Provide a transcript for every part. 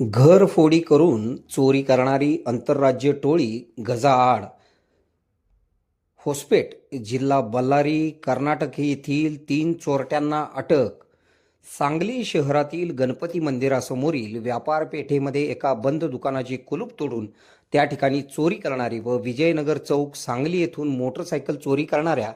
घरफोडी करून चोरी करणारी आंतरराज्य टोळी गजाआड. होस्पेट जिल्हा बल्लारी कर्नाटक येथील तीन चोरट्यांना अटक. सांगली शहरातील गणपती मंदिरासमोरील व्यापार पेठेमध्ये एका बंद दुकानाचे कुलूप तोडून त्या ठिकाणी चोरी करणारी व विजयनगर चौक सांगली येथून मोटरसायकल चोरी करणाऱ्या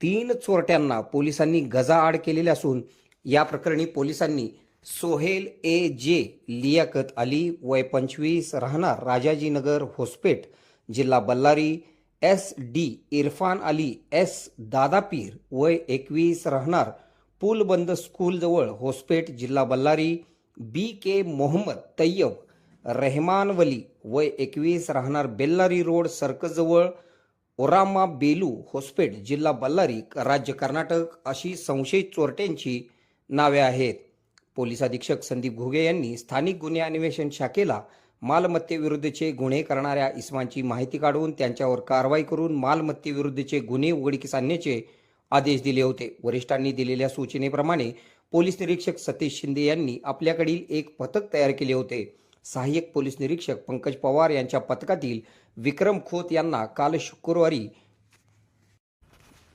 तीन चोरट्यांना पोलिसांनी गजाआड केलेले असून या प्रकरणी पोलिसांनी सोहेल ए जे लियाकत अली वय पंचवीस राहणार राजाजीनगर होसपेट जिल्हा Ballari. S D Irfan Ali S Dadapeer वय एकवीस राहणार पूलबंद स्कूलजवळ होसपेट जिल्हा बल्लारी. बी के मोहम्मद तय्यब रेहमान वली वय एकवीस राहणार बेल्लारी रोड सर्कसजवळ ओरामा बेलू होसपेट जिल्हा बल्लारी राज्य कर्नाटक अशी संशयित चोरट्यांची नावे आहेत. पोलीस अधीक्षक संदीप घुगे यांनी स्थानिक गुन्हे अन्वेषण शाखेला मालमत्तेविरुद्धचे गुन्हे करणाऱ्या इसमांची माहिती काढून त्यांच्यावर कारवाई करून मालमत्तेविरुद्धचे गुन्हे उघडकीस आणण्याचे आदेश दिले होते. वरिष्ठांनी दिलेल्या सूचनेप्रमाणे पोलीस निरीक्षक सतीश शिंदे यांनी आपल्याकडील एक पथक तयार केले होते. सहाय्यक पोलीस निरीक्षक पंकज पवार यांच्या पथकातील विक्रम खोत यांना काल शुक्रवारी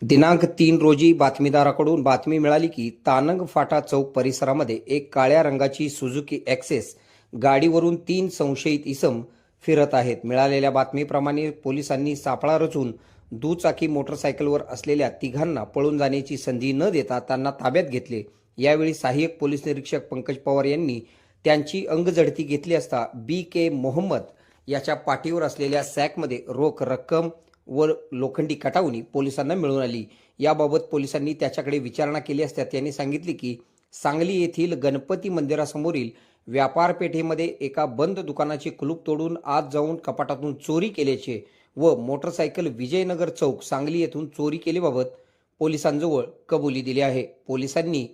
दिनांक तीन रोजी बातमीदाराकडून बातमी मिळाली की तानंग फाटा चौक परिसरामध्ये एक काळ्या रंगाची सुझुकी ॲक्सेस गाडीवरून तीन संशयित इसम फिरत आहेत. मिळालेल्या बातमीप्रमाणे पोलिसांनी सापळा रचून दुचाकी मोटरसायकलवर असलेल्या तिघांना पळून जाण्याची संधी न देता त्यांना ताब्यात घेतले. यावेळी सहाय्यक पोलीस निरीक्षक पंकज पवार यांनी त्यांची अंगझडती घेतली असता बी के मोहम्मद याच्या पाठीवर असलेल्या सॅकमध्ये रोख रक्कम व लोखंडी कटावणी पोलिसांना मिळून आली. याबाबत पोलिसांनी त्याच्याकडे विचारणा केली असता त्यांनी सांगितले की सांगली येथील गणपती मंदिरासमोरील व्यापारपेठेमध्ये एका बंद दुकानाचे कुलूप तोडून आत जाऊन कपाटातून चोरी केल्याचे व मोटरसायकल विजयनगर चौक सांगली येथून चोरी केल्याबाबत पोलिसांजवळ कबुली दिली आहे. पोलिसांनी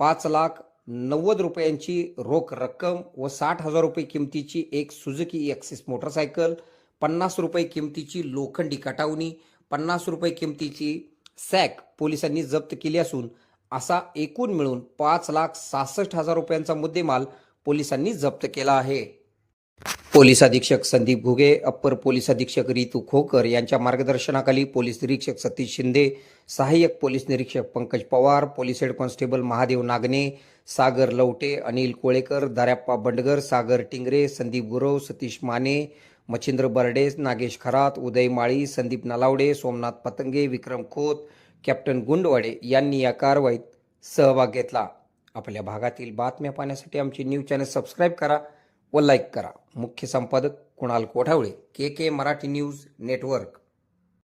पाच लाख नव्वद रुपयांची रोख रक्कम व साठ हजार रुपये किमतीची एक सुझुकी ॲक्सिस मोटरसायकल पन्नास रुपये किमतीची लोखंडी कटावणी पन्नास रुपये किमतीची सॅक पोलिसांनी जप्त केली असून असा एकूण मिळून पाच लाख सहासष्ट हजार रुपयांचा मुद्देमाल पोलिसांनी जप्त केला आहे. पोलीस अधीक्षक संदीप घुगे अप्पर पोलीस अधीक्षक रितू खोकर यांच्या मार्गदर्शनाखाली पोलीस निरीक्षक सतीश शिंदे सहाय्यक पोलीस निरीक्षक Pankaj Pawar police head constable Mahadev Nagne Sagar Lavate Anil Kolekar Daryappa Bandgar Sagar Tingre Sandeep Gurav Satish Mane Machhindra Barde Nagesh Kharat Uday Mali Sandeep Nalawade Somnath Patange Vikram Khot captain Gundwade यांनी या कारवाईत सहभाग घेतला. आपल्या भागातील बातम्या पाहण्यासाठी आमचे न्यूज चॅनल सबस्क्राईब करा व लाईक करा. मुख्य संपादक Kunal Kothawale K K Marathi news network.